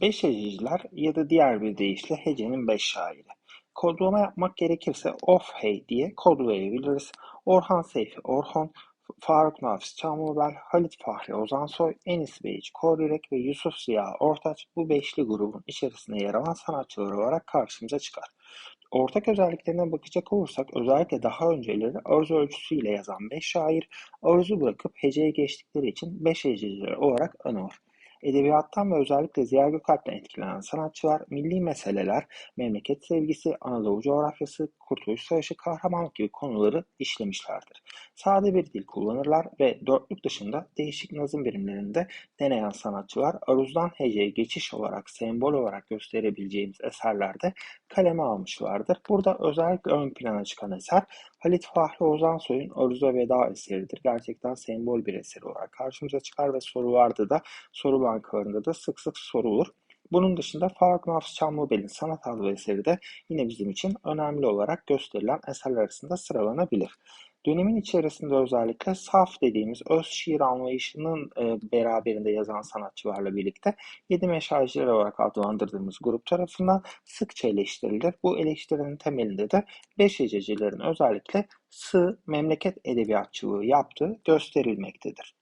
Beş hececiler ya da diğer bir deyişle hecenin beş şairi. Kodlama yapmak gerekirse of hey diye kodlayabiliriz. Orhan Seyfi Orhon, Faruk Nafiz Çamlıbel, Halit Fahri Ozansoy, Enis Beyci Koryürek ve Yusuf Ziya Ortaç bu beşli grubun içerisinde yer alan sanatçılar olarak karşımıza çıkar. Ortak özelliklerine bakacak olursak özellikle daha önceleri aruz ölçüsüyle yazan beş şair aruzu bırakıp heceye geçtikleri için beş hececiler olarak anılır. Edebiyattan ve özellikle Ziya Gökalp'ten etkilenen sanatçılar milli meseleler, memleket sevgisi, Anadolu coğrafyası, Kurtuluş Savaşı, kahramanlık gibi konuları işlemişlerdir. Sade bir dil kullanırlar ve dörtlük dışında değişik nazım birimlerinde deneyen sanatçılar aruzdan heceye geçiş olarak sembol olarak gösterebileceğimiz eserlerde kaleme almışlardır. Burada özellikle ön plana çıkan eser Halit Fahri Ozansoy'un Aruza Veda eseridir. Gerçekten sembol bir eser olarak karşımıza çıkar ve sorularda da soru bankalarında da sık sık sorulur. Bunun dışında Faruk Nafız Çamlıbel'in Sanat adlı eseri de yine bizim için önemli olarak gösterilen eserler arasında sıralanabilir. Dönemin içerisinde özellikle saf dediğimiz öz şiir anlayışının e, beraberinde yazan sanatçılarla birlikte yedi meşalciler olarak adlandırdığımız grup tarafından sıkça eleştirilir. Bu eleştirinin temelinde de beş hececilerin özellikle sığ memleket edebiyatçılığı yaptığı gösterilmektedir.